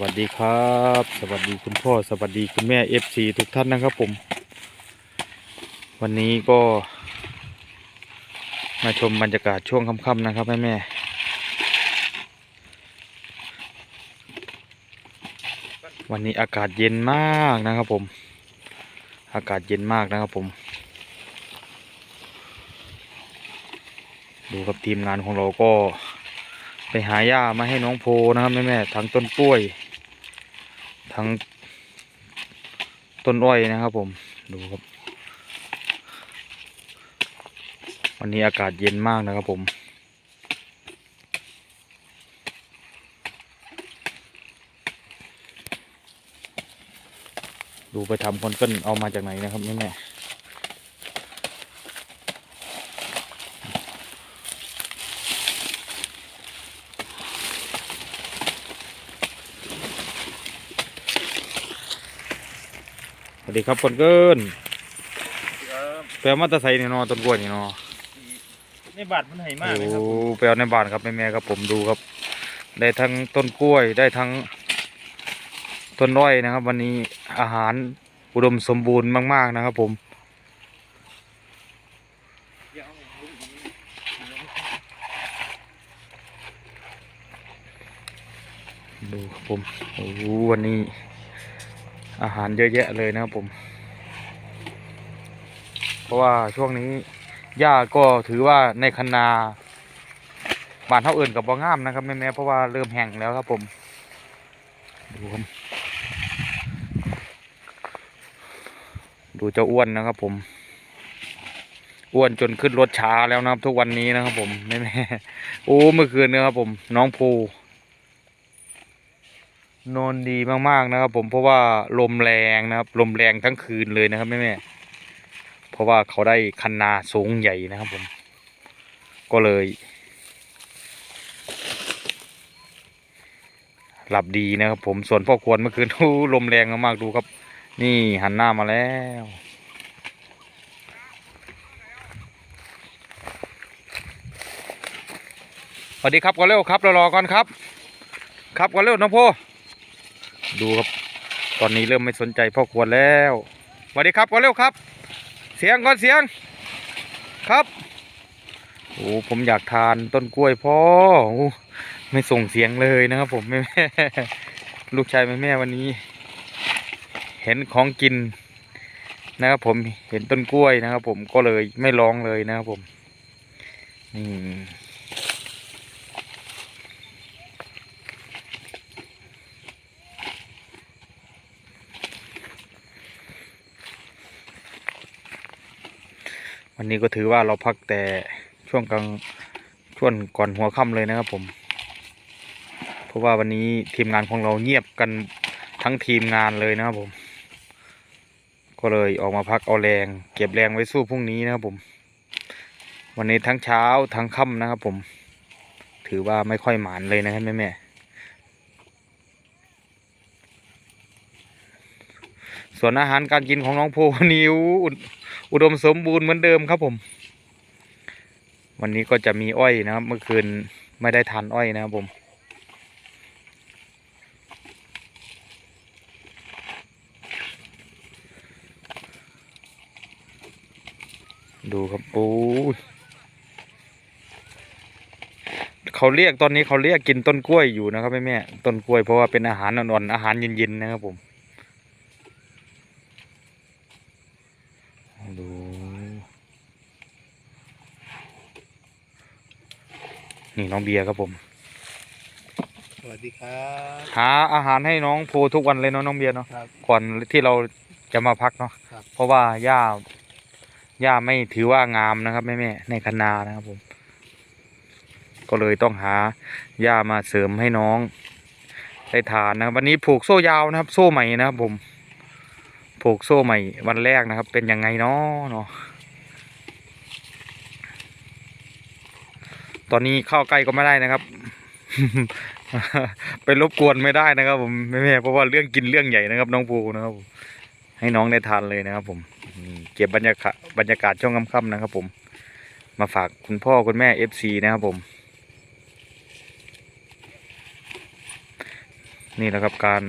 วัสดีครับ สวัสดีคุณพ่อ สวัสดีคุณแม่เอฟซีทุกท่านนะครับผม วันนี้ก็ มาชมบรรยากาศช่วงค่ำๆนะครับแม่แม่วันนี้อากาศเย็นมากนะครับผม อากาศเย็นมากนะครับผม ดูกับทีมงานของเราก็ไปหาหญ้ามาให้น้องโพนะครับแม่แม่ทั้งต้นกล้วย ทั้งต้นอ้อยนะครับผมดูครับ วันนี้อากาศเย็นมากนะครับผม ดูไปทำคนก้นเอามาจากไหนนะครับแม่แม่ วัสดีครับคนเกินครับแปลมาแตะไซนี่เนอต้นกล้วยนี่เนอในบาทมันไหมากเลยครับโอ้ผมแปลในบ้านครับแม่แม่ๆครับผมดูครับ ได้ทั้งต้นกล้วยได้ทั้งต้นอ้อยนะครับ วันนี้อาหารอุดมสมบูรณ์มาก ๆนะครับ ผมดูครับผมโอ้โหวันนี้ อาหารเยอะแยะเลยนะครับผม เพราะว่าช่วงนี้หญ้าก็ถือว่าในคันนาบานเท่าอื่นกับบ่งามนะครับแม่ๆเพราะว่าเริ่มแห้งแล้วครับผมดูครับดูเจ้าอ้วนนะครับผม อ้วนจนขึ้นรถช้าแล้วนะครับ ทุกวันนี้นะครับผมแม่ๆโอ้เมื่อคืนเนะครับผม น้องภู นอนดีมากๆนะครับ ผมเพราะว่าลมแรงนะครับ ลมแรงทั้งคืนเลยนะครับแม่ๆเพราะว่าเขาได้คันนาสูงใหญ่นะครับผม ก็เลย หลับดีนะครับผมส่วนพ่อควรเมื่อคืนอู้ลมแรงมากๆดูครับ นี่หันหน้ามาแล้วสวัสดีครับก่อนเร็วครับรอๆก่อนครับ ครับก่อนเร็วน้องโพ ดูครับ ตอนนี้เริ่มไม่สนใจพ่อควรแล้วสวัสดีครับก่อนเร็วครับ เสียงก่อนเสียงครับโอ้ผมอยากทานต้นกล้วยพ่ออไม่ส่งเสียงเลยนะครับ ผมแม่แม่ลูกชายแม่แม่วันนี้ เห็นของกินนะครับผมเห็นต้นกล้วยนะครับ ผมก็เลยไม่ร้องเลยนะครับผมนี่ วันนี้ก็ถือว่าเราพักแต่ช่วงกลางช่วงก่อนหัวค่ำเลยนะครับผม เพราะว่าวันนี้ทีมงานของเราเงียบกันทั้งทีมงานเลยนะครับผม ก็เลยออกมาพักเอาแรง เก็บแรงไว้สู้พรุ่งนี้นะครับผม วันนี้ทั้งเช้าทั้งค่ำนะครับผม ถือว่าไม่ค่อยหมานเลยนะครับแม่แม่ส่วนอาหารการกินของน้องโพนิว อุดมสมบูรณ์เหมือนเดิมครับผม วันนี้ก็จะมีอ้อยนะครับ เมื่อคืนไม่ได้ทานอ้อยนะครับผมดูครับโอ้เขาเรียกตอนนี้เขาเรียกกินต้นกล้วยอยู่นะครับแม่แม่ต้นกล้วยเพราะว่าเป็นอาหารอ่อนๆอาหารเย็นๆนะครับผมดู นี่น้องเบียร์ครับผม สวัสดีครับหาอาหารให้น้องโพทุกวันเลยเนาะน้องเบียร์เนาะครับ ก่อนที่เราจะมาพักเนาะครับ เพราะว่าหญ้าหญ้าไม่ถือว่างามนะครับแม่แม่ๆในคันนานะครับผม ก็เลยต้องหาหญ้ามาเสริมให้น้องได้ทานนะครับ วันนี้ผูกโซ่ยาวนะครับ โซ่ใหม่นะครับผม ผูกโซ่ใหม่วันแรกนะครับ เป็นยังไงเนาะเนาะ ตอนนี้เข้าใกล้ก็ไม่ได้นะครับ ไปรบกวนไม่ได้นะครับ ผมแม่เพราะว่าเรื่องกินเรื่องใหญ่นะครับ น้องภูนะครับให้น้องได้ทานเลยนะครับผมอืมเก็บบรรยากาศบรรยากาศช่วงค่ำๆนะครับ ผม มาฝากคุณพ่อคุณแม่เอฟซีนะครับผมนี่แหละครับการ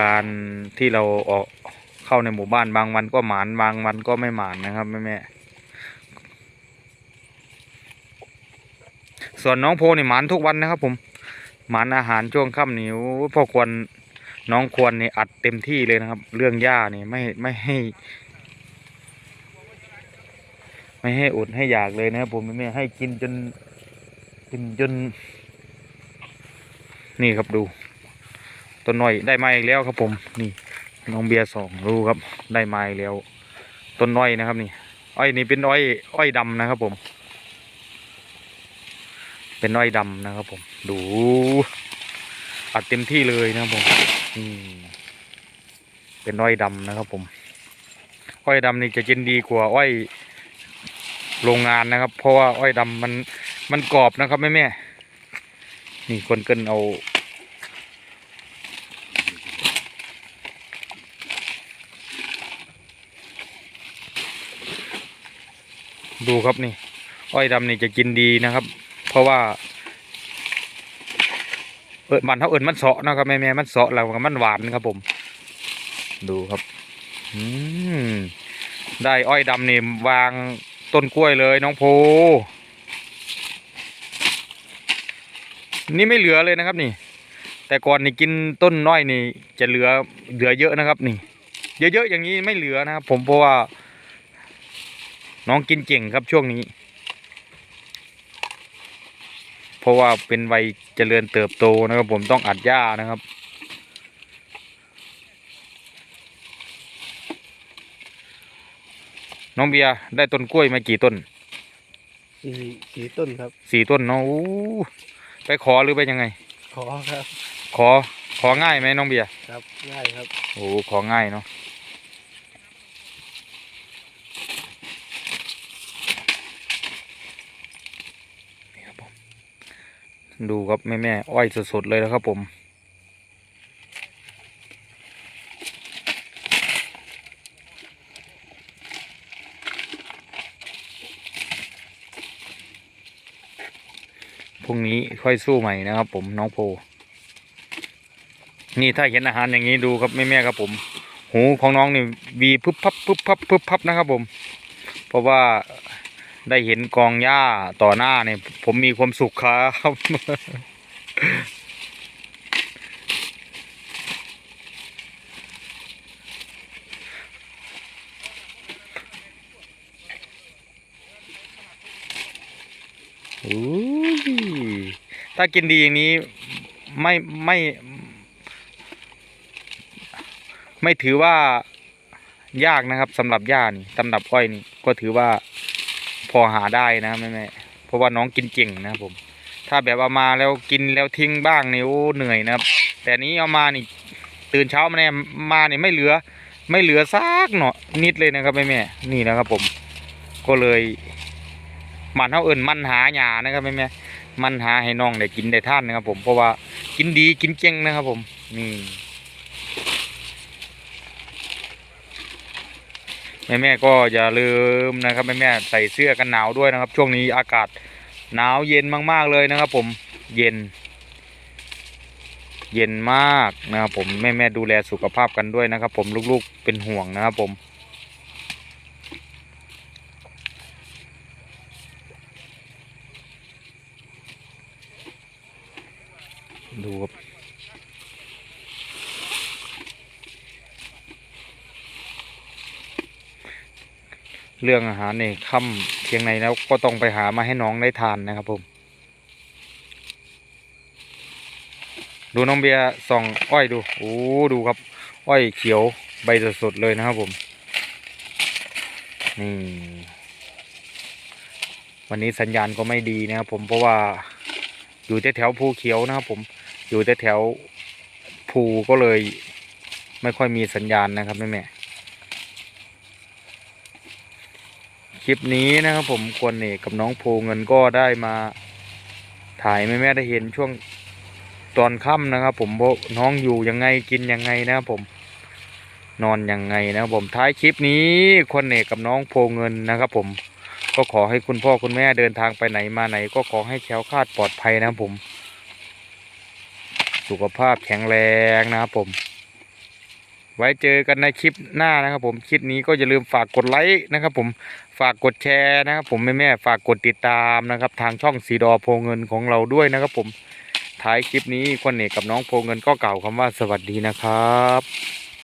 การที่เราออกเข้าในหมู่บ้านบางวันก็หมานบางวันก็ไม่หมานนะครับแม่แม่ๆ ส่วนน้องโพนี่หมานทุกวันนะครับ ผมหมานอาหารช่วงค่ำนี่พ่อควรน้องควรนี่อัดเต็มที่เลยนะครับ เรื่องหญ้านี่ไม่ไม่ให้ ไม่ให้อดให้อยากเลยนะครับผมไม่ให้กินจนกินจน นี่ครับดูต้นน้อยได้มาอีกแล้วครับผม นี่น้องเบียร์สองรู้ครับ ได้มาอีกแล้วต้นน้อยนะครับ นี่อ้อยนี่เป็นอ้อยอ้อยดำนะครับผม เป็นอ้อยดำนะครับผม ดู อัดเต็มที่เลยนะครับผมเป็นอ้อยดำนะครับ ผมอ้อยดำนี่จะกินดีกว่าอ้อยโรงงานนะครับ เพราะว่าอ้อยดำมันมันกรอบนะครับแม่แม่ๆนี่คนเกินเอาดูครับนี่ อ้อยดำนี่จะกินดีนะครับ เพราะว่าเอิดมันเท่าเอิดมันเสาะนะครับแม่แม่ๆมันเสาะแล้วก็มันหวานครับผม ดูครับอืมได้อ้อยดำนี่วางต้นกล้วยเลยน้องโพนี่ไม่เหลือเลยนะครับนี่ แต่ก่อนนี่กินต้นน้อยนี่จะเหลือเหลือเยอะนะครับ นี่ เยอะๆอย่างนี้ไม่เหลือนะครับผมเพราะว่า น้องกินเก่งครับช่วงนี้ เพราะว่าเป็นวัยเจริญเติบโตนะครับ ผมต้องอัดหญ้านะครับน้องเบียร์ได้ต้นกล้วยมากี่ต้นสี่สี่ต้นครับสี่ต้นเนาะอู้ไปขอหรือไปยังไง ขอครับ ขอ ของ่ายไหมน้องเบียร์ครับ ง่ายครับ โอ้ของ่ายเนาะนี่ครับผม ดูครับแม่แม่อ้อยสดๆเลยนะครับผม พรุ่งนี้ค่อยสู้ใหม่นะครับผมน้องโพ นี่ถ้าเห็นอาหารอย่างนี้ดูครับแม่แม่ครับผม หูของน้องนี่วีพึบพับพึบพับพึบพับนะครับผม เพราะว่า ได้เห็นกองหญ้าต่อหน้าเนี่ยผมมีความสุขครับถ้ากินดีอย่างนี้ไม่ไม่ ไม่ถือว่ายากนะครับสำหรับย่านี่สำหรับอ้อยนี่ก็ถือว่า พอหาได้นะแม่แม่เพราะว่าน้องกินเก่งนะผม ถ้าแบบเอามาแล้วกินแล้วทิ้งบ้างนี่โอ้เหนื่อยนะครับ แต่นี้เอามานี่ตื่นเช้ามาเนี่ยมาเนี่ยไม่เหลือ ไม่เหลือซากหน่อนิดเลยนะครับแม่แม่นี่นะครับผม ก็เลยมันเท่าเอิญมันหาหยานะครับแม่แม่มันหาให้น้องได้กินได้ท่านนะครับผมเพราะว่ากินดีกินเก่งนะครับผมนี่ แม่แม่ๆก็อย่าลืมนะครับแม่แม่ๆใส่เสื้อกันหนาวด้วยนะครับ ช่วงนี้อากาศหนาวเย็นมากๆเลยนะครับ ผมเย็น เย็นมากนะครับผมแม่แม่ๆดูแลสุขภาพกันด้วยนะครับ ผมลูกๆเป็นห่วงนะครับผมดูครับ เรื่องอาหารนี่ค่ำเพียงไหนแล้วก็ต้องไปหามาให้น้องได้ทานนะครับผม ดูน้องเบียร์ส่องอ้อยดูโอ้ดูครับ อ้อยเขียวใบสดๆเลยนะครับผมนี่วันนี้สัญญาณก็ไม่ดีนะครับผมเพราะว่าอยู่แถวภูเขียวนะครับผมอยู่แถวภูก็เลยไม่ค่อยมีสัญญาณนะครับแม่แม่ คลิปนี้นะครับผมกวนเอกกับน้องภูเงินก็ได้มาถ่ายแม่แม่ได้เห็นช่วงตอนค่ำนะครับ ผมเพราะน้องอยู่ยังไงกินยังไงนะครับผมนอนยังไงนะครับผมท้ายคลิปนี้คนเอกกับน้องโพเงินนะครับผมก็ขอให้คุณพ่อคุณแม่เดินทางไปไหนมาไหน ก็ขอให้แคล้วคลาดปลอดภัยนะครับผม สุขภาพแข็งแรงนะครับผม ไว้เจอกันในคลิปหน้านะครับ ผมคลิปนี้ก็อย่าลืมฝากกดไลค์นะครับ ผมฝากกดแชร์นะครับ ผมแม่แม่ๆฝากกดติดตามนะครับ ทางช่องสีดอโพเงินของเราด้วยนะครับ ผมท้ายคลิปนี้คนเอกกับน้องโพเงินก็กล่าวคำว่าสวัสดีนะครับ